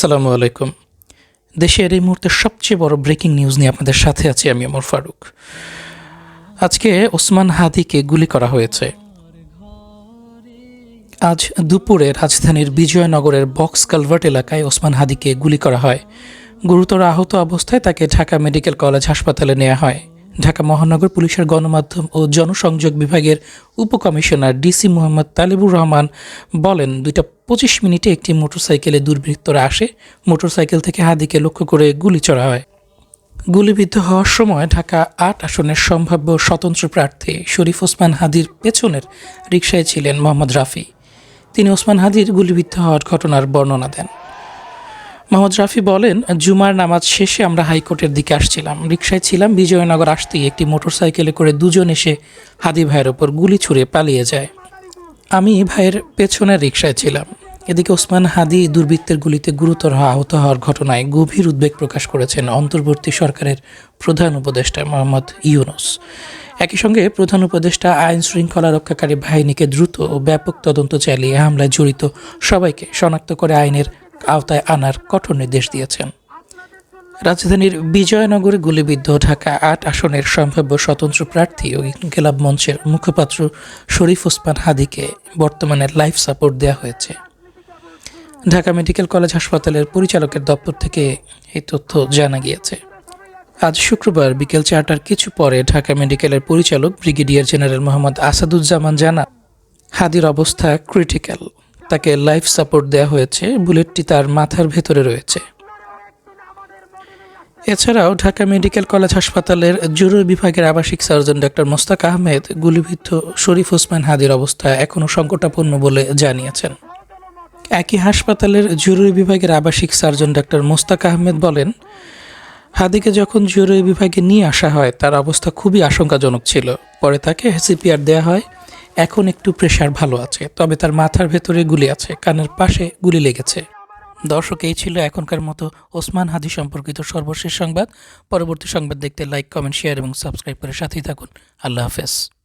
সালামু আলাইকুম। দেশের এই মুহূর্তে সবচেয়ে বড় ব্রেকিং নিউজ নিয়ে আপনাদের সাথে আছি আমি ওমর ফারুক। আজকে ওসমান হাদিকে গুলি করা হয়েছে। আজ দুপুরে রাজধানীর বিজয়নগরের বক্স কালভার্ট এলাকায় ওসমান হাদিকে গুলি করা হয়। গুরুতর আহত অবস্থায় তাকে ঢাকা মেডিকেল কলেজ হাসপাতালে নেওয়া হয়। ঢাকা মহানগর পুলিশের গণমাধ্যম ও জনসংযোগ বিভাগের উপকমিশনার ডিসি মোহাম্মদ তালিবুর রহমান বলেন, দুইটা পঁচিশ মিনিটে একটি মোটরসাইকেলে দুর্বৃত্তরা আসে। মোটরসাইকেল থেকে হাদিকে লক্ষ্য করে গুলি চড়া হয়। গুলিবিদ্ধ হওয়ার সময় ঢাকা আট আসনের সম্ভাব্য স্বতন্ত্র প্রার্থী শরীফ ওসমান হাদির পেছনের রিকশায় ছিলেন মোহাম্মদ রাফি। তিনি ওসমান হাদির গুলিবিদ্ধ হওয়ার ঘটনার বর্ণনা দেন। মোহাম্মদ রাফি বলেন, জুমার নামাজ শেষে আমরা হাইকোর্টের দিকে আসছিলাম। রিকশায় ছিলাম, বিজয়নগর আসতেই একটি মোটরসাইকেলে করে দুজন এসে হাদি ভাইয়ের ওপর গুলি ছুঁড়ে পালিয়ে যায়। আমি ভাইয়ের পেছনের রিকশায় ছিলাম। এদিকে ওসমান হাদি দুর্বৃত্তের গুলিতে গুরুতর আহত হওয়ার ঘটনায় গভীর উদ্বেগ প্রকাশ করেছেন অন্তর্বর্তী সরকারের প্রধান উপদেষ্টা মোহাম্মদ ইউনুস। একই সঙ্গে প্রধান উপদেষ্টা আইন শৃঙ্খলা রক্ষাকারী বাহিনীকে দ্রুত ও ব্যাপক তদন্ত চালিয়ে হামলায় জড়িত সবাইকে শনাক্ত করে আইনের আওতায় আনার কঠোর নির্দেশ দিয়েছেন। রাজধানীর বিজয়নগরে গুলিবিদ্ধ ঢাকা আট আসনের সম্ভাব্য স্বতন্ত্র প্রার্থী ও ইনকেলাব মঞ্চের মুখপাত্র শরীফ ওসমান হাদিকে বর্তমানে লাইফ সাপোর্ট দেওয়া হয়েছে। ঢাকা মেডিকেল কলেজ হাসপাতালের পরিচালকের দপ্তর থেকে এই তথ্য জানা গিয়েছে। আজ শুক্রবার বিকেল চারটার কিছু পরে ঢাকা মেডিকেলের পরিচালক ব্রিগেডিয়ার জেনারেল মোহাম্মদ আসাদুজ্জামান জানা হাদির অবস্থা ক্রিটিক্যাল তাকে লাইফ সাপোর্ট দেওয়া হয়েছে, বুলেটটি তার মাথার ভেতরে রয়েছে। এছাড়াও ঢাকা মেডিকেল কলেজ হাসপাতালের জরুরি বিভাগের আবাসিক সার্জন ডক্টর মোস্তাক আহমেদ, গুলিবিদ্ধ শরীফ ওসমান হাদির অবস্থা এখনও সংকটাপন্ন বলে জানিয়েছেন। একই হাসপাতালের জরুরি বিভাগের আবাসিক সার্জন ডক্টর মোস্তাক আহমেদ বলেন, হাদিকে যখন জরুরি বিভাগে নিয়ে আসা হয়, তার অবস্থা খুবই আশঙ্কাজনক ছিল। পরে তাকে সিপিআর দেওয়া হয়, এখন একটু প্রেশার ভালো আছে, তবে তার মাথার ভেতরে গুলি আছে, কানের পাশে গুলি লেগেছে। দর্শক, এই ছিল এখনকার মতো ওসমান হাদি সম্পর্কিত সর্বশেষ সংবাদ। পরবর্তী সংবাদ দেখতে লাইক কমেন্ট শেয়ার এবং সাবস্ক্রাইব করে সাথেই থাকুন। আল্লাহ হাফেজ।